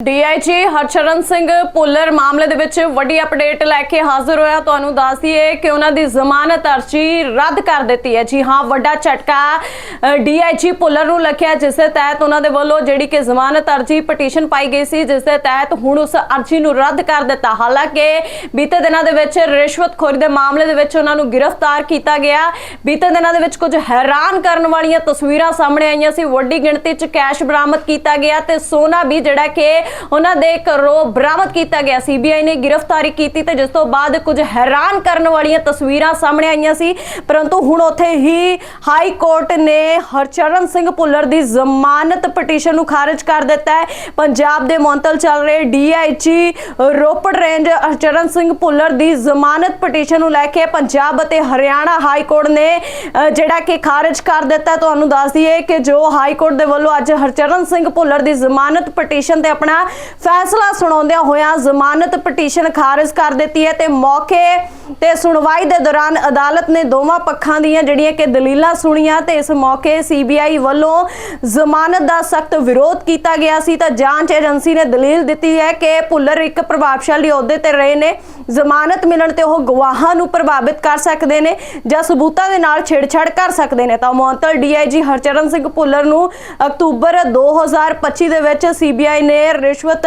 DIG Harcharan Singh Bhullar ਮਾਮਲੇ ਦੇ ਵਿੱਚ ਵੱਡੀ ਅਪਡੇਟ ਲੈ ਕੇ ਹਾਜ਼ਰ ਹੋਇਆ। ਤੁਹਾਨੂੰ ਦੱਸ ਦਈਏ ਕਿ ਉਹਨਾਂ ਦੀ ਜ਼ਮਾਨਤ ਅਰਜ਼ੀ ਰੱਦ ਕਰ ਦਿੱਤੀ ਹੈ। ਜੀ ਹਾਂ, ਵੱਡਾ ਝਟਕਾ ਡੀਆਈਜੀ ਪੁੱਲਰ ਨੂੰ ਲੱਗਿਆ, ਜਿਸ ਦੇ ਤਹਿਤ ਉਹਨਾਂ ਦੇ ਵੱਲੋਂ ਜਿਹੜੀ ਕਿ ਜ਼ਮਾਨਤ ਅਰਜ਼ੀ ਪਟੀਸ਼ਨ ਪਾਈ ਗਈ ਸੀ, ਜਿਸ ਦੇ ਤਹਿਤ ਹੁਣ ਉਸ ਅਰਜ਼ੀ ਨੂੰ ਰੱਦ ਕਰ ਦਿੱਤਾ। ਹਾਲਾਂਕਿ ਬੀਤੇ ਦਿਨਾਂ ਦੇ ਵਿੱਚ ਰਿਸ਼ਵਤਖੋਰੀ ਦੇ ਮਾਮਲੇ ਦੇ ਵਿੱਚ ਉਹਨਾਂ ਨੂੰ ਗ੍ਰਿਫਤਾਰ ਕੀਤਾ ਗਿਆ। ਬੀਤੇ ਦਿਨਾਂ ਦੇ ਵਿੱਚ ਕੁਝ ਹੈਰਾਨ ਕਰਨ ਵਾਲੀਆਂ ਤਸਵੀਰਾਂ ਸਾਹਮਣੇ ਆਈਆਂ ਸੀ। ਵੱਡੀ ਗਿਣਤੀ 'ਚ ਕੈਸ਼ ਬਰਾਮਦ ਕੀਤਾ ਗਿਆ ਤੇ ਸੋਨਾ ਵੀ ਜਿਹੜਾ ਕਿ ਉਹਨਾਂ ਦੇ ਘਰੋਂ ਬਰਾਮਦ ਕੀਤਾ ਗਿਆ। ਸੀਬੀਆਈ ਨੇ ਗ੍ਰਿਫਤਾਰੀ ਕੀਤੀ ਤੇ ਜਿਸ ਤੋਂ ਬਾਅਦ ਕੁਝ ਹੈਰਾਨ ਕਰਨ ਵਾਲੀਆਂ ਤਸਵੀਰਾਂ ਸਾਹਮਣੇ ਆਈਆਂ ਸੀ। ਪਰੰਤੂ ਹੁਣ ਉੱਥੇ ਹੀ ਹਾਈ ਕੋਰਟ ਨੇ ਹਰਚਰਨ ਸਿੰਘ ਭੁੱਲਰ ਦੀ ਜ਼ਮਾਨਤ ਪਟੀਸ਼ਨ ਨੂੰ ਖਾਰਜ ਕਰ ਦਿੱਤਾ ਹੈ। ਪੰਜਾਬ ਦੇ ਮੁਅੱਤਲ ਚੱਲ ਰਹੇ ਡੀਆਈਜੀ ਰੋਪੜ ਰੇਂਜ ਹਰਚਰਨ ਸਿੰਘ ਭੁੱਲਰ ਦੀ ਜ਼ਮਾਨਤ ਪਟੀਸ਼ਨ ਨੂੰ ਲੈ ਕੇ ਪੰਜਾਬ ਅਤੇ ਹਰਿਆਣਾ ਹਾਈ ਕੋਰਟ ਨੇ ਅ, ਜਿਹੜਾ ਕਿ ਖਾਰਜ ਕਰ ਦਿੱਤਾ। ਤੁਹਾਨੂੰ ਦੱਸ ਦਈਏ ਕਿ ਜੋ ਹਾਈ ਕੋਰਟ ਦੇ ਵੱਲੋਂ ਅੱਜ ਹਰਚਰਨ ਸਿੰਘ ਭੁੱਲਰ ਦੀ ਜ਼ਮਾਨਤ ਪਟੀਸ਼ਨ ਤੇ ਆਪਣਾ ਫੈਸਲਾ ਸੁਣਾਉਂਦਿਆਂ ਹੋਇਆ ਜ਼ਮਾਨਤ ਪਟੀਸ਼ਨ ਖਾਰਜ ਕਰ ਦਿੱਤੀ ਹੈ ਤੇ ਮੌਕੇ ਤੇ ਸੁਣਵਾਈ ਦੇ ਦੌਰਾਨ ਅਦਾਲਤ ਨੇ ਦੋਵਾਂ ਪੱਖਾਂ ਦੀਆਂ ਜਿਹੜੀਆਂ ਕਿ ਦਲੀਲਾਂ ਸੁਣੀਆਂ ਤੇ ਇਸ ਮੌਕੇ ਸੀਬੀਆਈ ਵੱਲੋਂ ਜ਼ਮਾਨਤ ਦਾ ਸਖਤ ਵਿਰੋਧ ਕੀਤਾ ਗਿਆ ਸੀ ਤਾਂ ਜਾਂਚ ਏਜੰਸੀ ਨੇ ਦਲੀਲ ਦਿੱਤੀ ਹੈ ਕਿ ਭੁੱਲਰ ਇੱਕ ਪ੍ਰਭਾਵਸ਼ਾਲੀ ਅਹੁਦੇ ਤੇ ਰਹੇ ਨੇ। ਜ਼ਮਾਨਤ ਮਿਲਣ ਤੇ ਉਹ ਗਵਾਹਾਂ ਨੂੰ ਪ੍ਰਭਾਵਿਤ ਕਰ ਸਕਦੇ ਨੇ ਜਾਂ ਸਬੂਤਾਂ ਦੇ ਨਾਲ ਛੇੜਛਾੜ ਕਰ ਸਕਦੇ ਨੇ। ਤਾਂ ਮੁਅੱਤਲ ਡੀਆਈਜੀ ਹਰਚਰਨ ਸਿੰਘ ਭੁੱਲਰ ਨੂੰ ਅਕਤੂਬਰ 2025 ਦੇ ਵਿੱਚ ਸੀਬੀਆਈ ਨੇ ਰਿਸ਼ਵਤ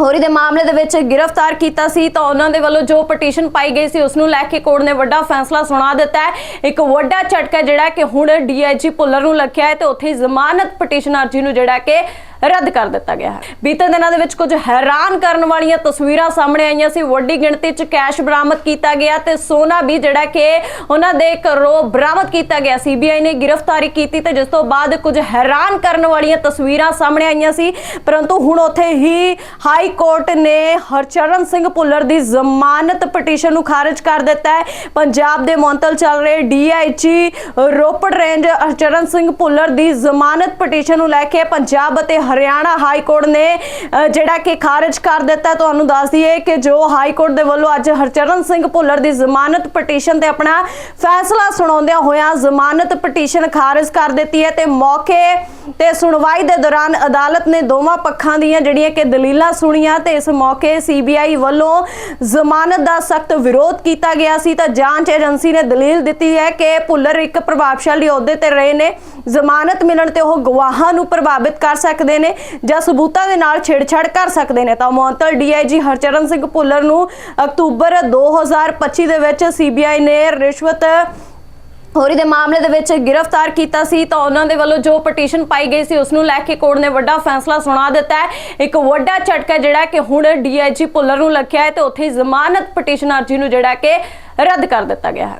ਹੋਰੀ ਦੇ ਮਾਮਲੇ ਦੇ ਵਿੱਚ ਗ੍ਰਿਫਤਾਰ ਕੀਤਾ ਸੀ ਤਾਂ ਉਹਨਾਂ ਦੇ ਵੱਲੋਂ ਜੋ ਪਟੀਸ਼ਨ ਪਾਈ ਗਈ ਸੀ ਉਸ ਨੂੰ ਲੈ ਕੇ ਕੋਰਟ ਨੇ ਵੱਡਾ ਫੈਸਲਾ ਸੁਣਾ ਦਿੱਤਾ ਹੈ। ਇੱਕ ਵੱਡਾ ਝਟਕਾ ਜਿਹੜਾ ਕਿ ਹੁਣ ਡੀਆਈਜੀ ਭੁੱਲਰ ਨੂੰ ਲੱਗਿਆ ਹੈ ਤੇ ਉੱਥੇ ਜ਼ਮਾਨਤ ਪਟੀਸ਼ਨ ਅਰਜੀ ਨੂੰ ਜਿਹੜਾ ਕਿ ਰੱਦ ਕਰ ਦਿੱਤਾ ਗਿਆ ਹੈ। ਬੀਤੇ ਦਿਨਾਂ ਦੇ ਵਿੱਚ ਕੁਝ ਹੈਰਾਨ ਕਰਨ ਵਾਲੀਆਂ ਤਸਵੀਰਾਂ ਸਾਹਮਣੇ ਆਈਆਂ ਸੀ। ਵੱਡੀ ਗਿਣਤੀ 'ਚ ਕੈਸ਼ ਬਰਾਮਦ ਕੀਤਾ ਗਿਆ ਤੇ ਸੋਨਾ ਵੀ ਜਿਹੜਾ ਕਿ ਉਹਨਾਂ ਦੇ ਘਰੋਂ ਬਰਾਮਦ ਕੀਤਾ ਗਿਆ। ਸੀਬੀਆਈ ਨੇ ਗ੍ਰਿਫਤਾਰੀ ਕੀਤੀ ਤੇ ਜਿਸ ਤੋਂ ਬਾਅਦ ਕੁਝ ਹੈਰਾਨ ਕਰਨ ਵਾਲੀਆਂ ਤਸਵੀਰਾਂ ਸਾਹਮਣੇ ਆਈਆਂ ਸੀ। ਪਰੰਤੂ ਹੁਣ ਉੱਥੇ ਹੀ ਹਾਈ ਕੋਰਟ ਨੇ ਹਰਚਰਨ ਸਿੰਘ ਭੁੱਲਰ ਦੀ ਜ਼ਮਾਨਤ ਪਟੀਸ਼ਨ ਨੂੰ ਖਾਰਜ ਕਰ ਦਿੱਤਾ ਹੈ। ਪੰਜਾਬ ਦੇ ਮੁਅੱਤਲ ਚੱਲ ਰਹੇ ਡੀਆਈਜੀ ਰੋਪੜ ਰੇਂਜ ਹਰਚਰਨ ਸਿੰਘ ਭੁੱਲਰ ਦੀ ਜ਼ਮਾਨਤ ਪਟੀਸ਼ਨ ਨੂੰ ਲੈ ਕੇ ਪੰਜਾਬ ਅਤੇ ਹਰਿਆਣਾ ਹਾਈ ਕੋਰਟ ਨੇ ਜਿਹੜਾ ਕਿ ਖਾਰਜ ਕਰ ਦਿੱਤਾ। ਤੁਹਾਨੂੰ ਦੱਸ ਦਈਏ ਕਿ ਜੋ ਹਾਈ ਕੋਰਟ ਦੇ ਵੱਲੋਂ ਅੱਜ ਹਰਚਰਨ ਸਿੰਘ ਭੁੱਲਰ ਦੀ ਜ਼ਮਾਨਤ ਪਟੀਸ਼ਨ ਤੇ ਆਪਣਾ ਫੈਸਲਾ ਸੁਣਾਉਂਦਿਆਂ ਹੋਇਆਂ ਜ਼ਮਾਨਤ ਪਟੀਸ਼ਨ ਖਾਰਜ ਕਰ ਦਿੱਤੀ ਹੈ ਤੇ ਮੌਕੇ ਤੇ ਸੁਣਵਾਈ ਦੇ ਦੌਰਾਨ ਅਦਾਲਤ ਨੇ ਦੋਵਾਂ ਪੱਖਾਂ ਦੀਆਂ ਜਿਹੜੀਆਂ ਕਿ ਦਲੀਲਾਂ ਸੁਣੀਆਂ ਤੇ ਇਸ ਮੌਕੇ ਸੀਬੀਆਈ ਵੱਲੋਂ ਜ਼ਮਾਨਤ ਦਾ ਸਖਤ ਵਿਰੋਧ ਕੀਤਾ ਗਿਆ ਸੀ। ਤਾਂ ਜਾਂਚ ਏਜੰਸੀ ਨੇ ਦਲੀਲ ਦਿੱਤੀ ਹੈ ਕਿ ਭੁੱਲਰ ਇੱਕ ਪ੍ਰਭਾਵਸ਼ਾਲੀ ਅਹੁਦੇ ਤੇ ਰਹੇ ਨੇ। ਜ਼ਮਾਨਤ ਮਿਲਣ ਤੇ ਉਹ ਗਵਾਹਾਂ ਨੂੰ ਪ੍ਰਭਾਵਿਤ ਕਰ ਸਕਦੇ ਨੇ ਜਾਂ ਸਬੂਤਾਂ ਦੇ ਨਾਲ ਛੇੜਛਾੜ ਕਰ ਸਕਦੇ ਨੇ। ਤਾਂ ਮੁਅੱਤਲ ਡੀਆਈਜੀ ਹਰਚਰਨ ਸਿੰਘ ਭੁੱਲਰ ਨੂੰ ਅਕਤੂਬਰ 2025 ਦੇ ਵਿੱਚ ਸੀਬੀਆਈ ਨੇ ਰਿਸ਼ਵਤ ਹੋਰੀ ਦੇ ਮਾਮਲੇ ਦੇ ਵਿੱਚ ਗ੍ਰਿਫਤਾਰ ਕੀਤਾ ਸੀ ਤਾਂ ਉਹਨਾਂ ਦੇ ਵੱਲੋਂ ਜੋ ਪਟੀਸ਼ਨ ਪਾਈ ਗਈ ਸੀ ਉਸ ਨੂੰ ਲੈ ਕੇ ਕੋਰਟ ਨੇ ਵੱਡਾ ਫੈਸਲਾ ਸੁਣਾ ਦਿੱਤਾ ਹੈ। ਇੱਕ ਵੱਡਾ ਝਟਕਾ ਜਿਹੜਾ ਕਿ ਹੁਣ ਡੀਆਈਜੀ ਭੁੱਲਰ ਨੂੰ ਲੱਗਿਆ ਹੈ ਤੇ ਉੱਥੇ ਜ਼ਮਾਨਤ ਪਟੀਸ਼ਨ ਅਰਜੀ ਨੂੰ ਜਿਹੜਾ ਕਿ ਰੱਦ ਕਰ ਦਿੱਤਾ ਗਿਆ ਹੈ।